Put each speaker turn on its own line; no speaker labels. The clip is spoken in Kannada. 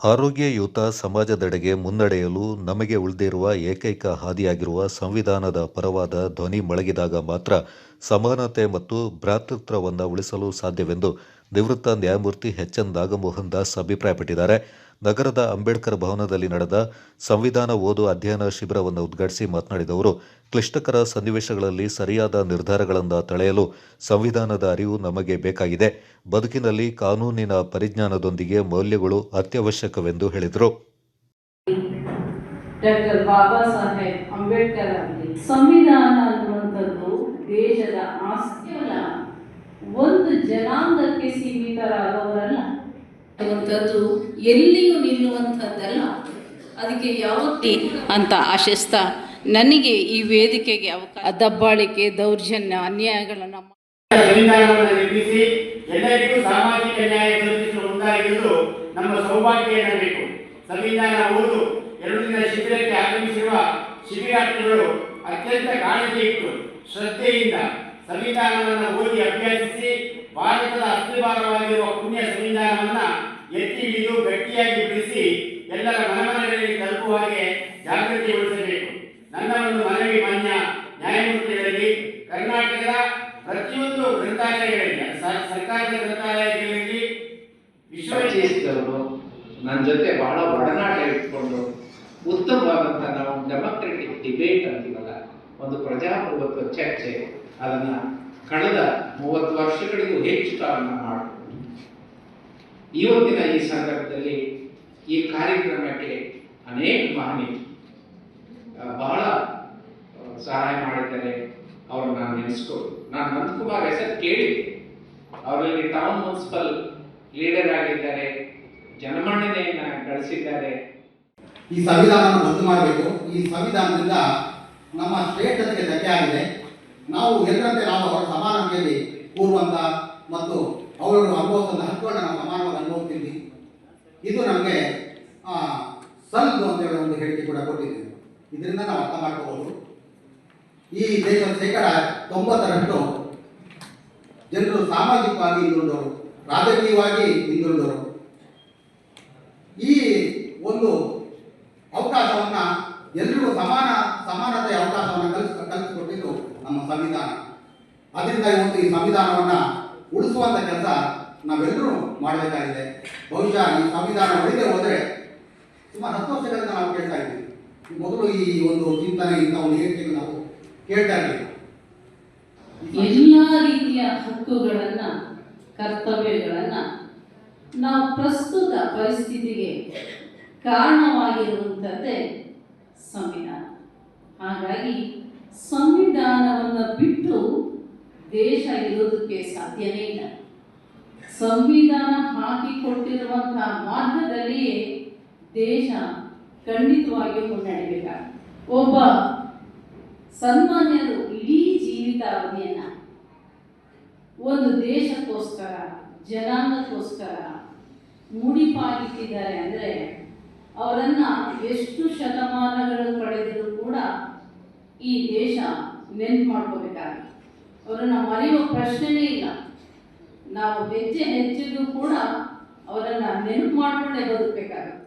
ಆರೋಗ್ಯಯುತ ಸಮಾಜದೆಡೆಗೆ ಮುನ್ನಡೆಯಲು ನಮಗೆ ಉಳಿದಿರುವ ಏಕೈಕ ಹಾದಿಯಾಗಿರುವ ಸಂವಿಧಾನದ ಪರವಾದ ಧ್ವನಿ ಮೊಳಗಿದಾಗ ಮಾತ್ರ ಸಮಾನತೆ ಮತ್ತು ಭ್ರಾತೃತ್ವವನ್ನು ಉಳಿಸಲು ಸಾಧ್ಯವೆಂದು ನಿವೃತ್ತ ನ್ಯಾಯಮೂರ್ತಿ ಎಚ್ ಎನ್ ನಾಗಮೋಹನ್ ದಾಸ್ ಅಭಿಪ್ರಾಯಪಟ್ಟಿದ್ದಾರೆ. ನಗರದ ಅಂಬೇಡ್ಕರ್ ಭವನದಲ್ಲಿ ನಡೆದ ಸಂವಿಧಾನ ಓದು ಅಧ್ಯಯನ ಶಿಬಿರವನ್ನು ಉದ್ಘಾಟಿಸಿ ಮಾತನಾಡಿದ ಅವರು, ಕ್ಲಿಷ್ಟಕರ ಸನ್ನಿವೇಶಗಳಲ್ಲಿ ಸರಿಯಾದ ನಿರ್ಧಾರಗಳನ್ನು ತಳೆಯಲು ಸಂವಿಧಾನದ ಅರಿವು ನಮಗೆ ಬೇಕಾಗಿದೆ. ಬದುಕಿನಲ್ಲಿ ಕಾನೂನಿನ ಪರಿಜ್ಞಾನದೊಂದಿಗೆ ಮೌಲ್ಯಗಳು ಅತ್ಯವಶ್ಯಕವೆಂದು ಹೇಳಿದರು.
ಸಂವಿಧಾನ ದೇಶದ ಒಂದು ಜನಾಂಗಕ್ಕೆ ಸೀಮಿತರಾದವರಲ್ಲ. ಅನ್ನುವಂಥದ್ದು ಎಲ್ಲಿಯೂ ನಿಲ್ಲುವಂಥದ್ದಲ್ಲ. ಅದಕ್ಕೆ ಯಾವತ್ತಿ ಅಂತ ಆಶಿಸ್ತ ನನಗೆ ಈ ವೇದಿಕೆಗೆ ಅವಕಾಶ ದಬ್ಬಾಳಿಕೆ ದೌರ್ಜನ್ಯ ಅನ್ಯಾಯಗಳನ್ನು
ಸಂವಿಧಾನವನ್ನು ನಿರ್ಮಿಸಿ ಎಲ್ಲರಿಗೂ ಸಾಮಾಜಿಕ ನ್ಯಾಯ ಕಲ್ಪಿಸಲು ಮುಂದಾಗಿರುವುದು ನಮ್ಮ ಸೌಭಾಗ್ಯ ಎನ್ನಬೇಕು ಸಂವಿಧಾನ ಓದು ಎರಡು ದಿನ ಶಿಬಿರಕ್ಕೆ ಆಗಮಿಸಿರುವ ಶಿಬಿರಾರ್ಥಿಗಳು ಅತ್ಯಂತ ಕಾಳಜಿ ಇಟ್ಟು ಶ್ರದ್ಧೆಯಿಂದ ಸಂವಿಧಾನವನ್ನು ಓದಿ ಅಭ್ಯಸಿಸಿ ಭಾರತದ ಅಸ್ಥಿಭಾರವಾಗಿರುವ ಪುಣ್ಯ ಸಂವಿಧಾನವನ್ನ ಎತ್ತಿ ಹಿಡಿದು ಗಟ್ಟಿಯಾಗಿ ಬಿಡಿಸಿ ಎಲ್ಲರ ಮನೆಮನೆಗಳಲ್ಲಿ ತಲುಪುವ ಹಾಗೆ ಜಾಗೃತಿಗೊಳಿಸಬೇಕು. ನನ್ನ ಒಂದು ಮನವಿ, ಮಾನ್ಯ ನ್ಯಾಯಮೂರ್ತಿಗಳಲ್ಲಿ ಕರ್ನಾಟಕದ ಪ್ರತಿಯೊಂದು ಗ್ರಂಥಾಲಯಗಳಲ್ಲಿ ಸರ್ಕಾರದ ಗ್ರಂಥಾಲಯಗಳಲ್ಲಿ
ವಿಶ್ವವಿದ್ಯಾಲಯವನ್ನು ನನ್ನ ಜೊತೆ ಬಹಳ ಒಡನಾಟ ಇಟ್ಟುಕೊಂಡು ಉತ್ತಮವಾದಂಥ ನಾವು ಡೆಮೋಕ್ರೆಟಿಕ್ ಡಿಬೇಟ್ ಅಂತೀವಲ್ಲ, ಒಂದು ಪ್ರಜಾಪ್ರಭುತ್ವ ಚರ್ಚೆ, ಅದನ್ನ ಕಳೆದ ಮೂವತ್ತು ವರ್ಷಗಳಿಗೂ ಹೆಚ್ಚು ಕಾಲ ಮಾಡಬಹುದು ಇವತ್ತಿನ ಈ ಸಂದರ್ಭದಲ್ಲಿ ಈ ಕಾರ್ಯಕ್ರಮಕ್ಕೆ ಅನೇಕ ಮಹನೀಯರು ಬಹಳ ಸಹಾಯ ಮಾಡಿದ್ದಾರೆ. ಅವ್ರನ್ನ ನಾನು ನೆನೆಸ್ಕೊಂಡು ನಾನು ನಂದಕುಮಾರ್ ಹೆಸರು ಕೇಳಿದ್ದೆ. ಅವರಲ್ಲಿ ಟೌನ್ ಮುನ್ಸಿಪಲ್ ಲೀಡರ್ ಆಗಿದ್ದಾರೆ ಜನಮನ್ನಣೆಯನ್ನ ಗಳಿಸಿದ್ದಾರೆ.
ಈ ಸಂವಿಧಾನವನ್ನು ರದ್ದು ಮಾಡಬೇಕು. ಈ ಸಂವಿಧಾನದಿಂದ ನಮ್ಮ ಶ್ರೇಷ್ಠತೆಗೆ ಧಕ್ಕೆ ಆಗಿದೆ. ನಾವು ಎಲ್ಲರಂತೆ ನಾವು ಅವರ ಸಮಾನತೆಯಲ್ಲಿ ಕೂರುವಂತ ಮತ್ತು ಅವರು ಅನುಭವಿಸಿದ ಹಕ್ಕುಗಳನ್ನು ನಾವು ಸಮಾನವಾಗಿ ಅನುಭವಿಸ್ತೀವಿ. ಇದು ನಮಗೆ ಸಲ್ದು ಅಂತ ಹೇಳೋ ಒಂದು ಹೇಳಿಕೆ ಕೂಡ ಕೊಟ್ಟಿದ್ದೀವಿ ಇದರಿಂದ ನಾವು ಅರ್ಥ ಮಾಡ್ಕೋಬಹುದು. ಈ ದೇಶದ ಶೇಕಡ ತೊಂಬತ್ತರಷ್ಟು ಜನರು ಸಾಮಾಜಿಕವಾಗಿ ಹಿಂದುಳಿದವರು, ರಾಜಕೀಯವಾಗಿ ಹಿಂದುಳಿದವರು. ಈ ಒಂದು ಅವಕಾಶವನ್ನು ಎಲ್ಲರೂ ಸಮಾನ, ಸಮಾನತೆಯ ಅವಕಾಶವನ್ನು ಸಂವಿಧಾನ. ಅದರಿಂದ ಇವತ್ತು ಈ ಸಂವಿಧಾನವನ್ನ ಉಳಿಸುವಂತ ಕೆಲಸ ನಾವೆಲ್ಲರೂ ಮಾಡಬೇಕಾಗಿದೆ. ಬಹುಶಃ ಈ ಸಂವಿಧಾನ ಉಳಿದೇ ಹೋದರೆ ಸುಮಾರು ಹತ್ತು ವರ್ಷಗಳಿಂದ ನಾವು ಕೇಳ್ತಾ ಇದ್ದೀವಿ. ಮೊದಲು ಈ ಒಂದು ಚಿಂತನೆ ಇಂತ ಒಂದು ಹೇಳ್ತೀವಿ ನಾವು ಕೇಳ್ತಾ ಇದ್ದೀವಿ.
ಎಲ್ಲ ರೀತಿಯ ಹಕ್ಕುಗಳನ್ನ, ಕರ್ತವ್ಯಗಳನ್ನ ನಾವು ಪ್ರಸ್ತುತ ಪರಿಸ್ಥಿತಿಗೆ ಕಾರಣವಾಗಿರುವಂಥದ್ದೇ ಸಂವಿಧಾನ. ಹಾಗಾಗಿ ಸಂವಿಧಾನವನ್ನು ಬಿಟ್ಟು ದೇಶ ಇರೋದಕ್ಕೆ ಸಾಧ್ಯನೇ ಇಲ್ಲ. ಸಂವಿಧಾನ ಹಾಕಿಕೊಟ್ಟಿರುವಂತಹ ಮಾರ್ಗದಲ್ಲಿಯೇ ದೇಶ ಖಂಡಿತವಾಗಿಯೂ ಮುನ್ನಡೆಯಬೇಕಾಗುತ್ತೆ ಒಬ್ಬ ಸನ್ಮಾನ್ಯರು ಇಡೀ ಜೀವಿತಾವಧಿಯನ್ನ ಒಂದು ದೇಶಕ್ಕೋಸ್ಕರ, ಜನಾಂಗಕ್ಕೋಸ್ಕರ ಮುಡಿಪಾಗಿಟ್ಟಿದ್ದಾರೆ ಅಂದರೆ ಅವರನ್ನು ಎಷ್ಟು ಶತಮಾನಗಳು ಪಡೆದರೂ ಕೂಡ ಈ ದೇಶ ನೆನ್ಪು ಮಾಡ್ಕೋಬೇಕಾಗುತ್ತೆ. ಅವರನ್ನು ಮರೆಯುವ ಪ್ರಶ್ನೆನೇ ಇಲ್ಲ. ನಾವು ಹೆಜ್ಜೆ ಹೆಜ್ಜೆಗೂ ಕೂಡ ಅವರನ್ನು ನೆನಪು ಮಾಡಿಕೊಂಡೇ ಬದುಕಬೇಕಾಗುತ್ತೆ.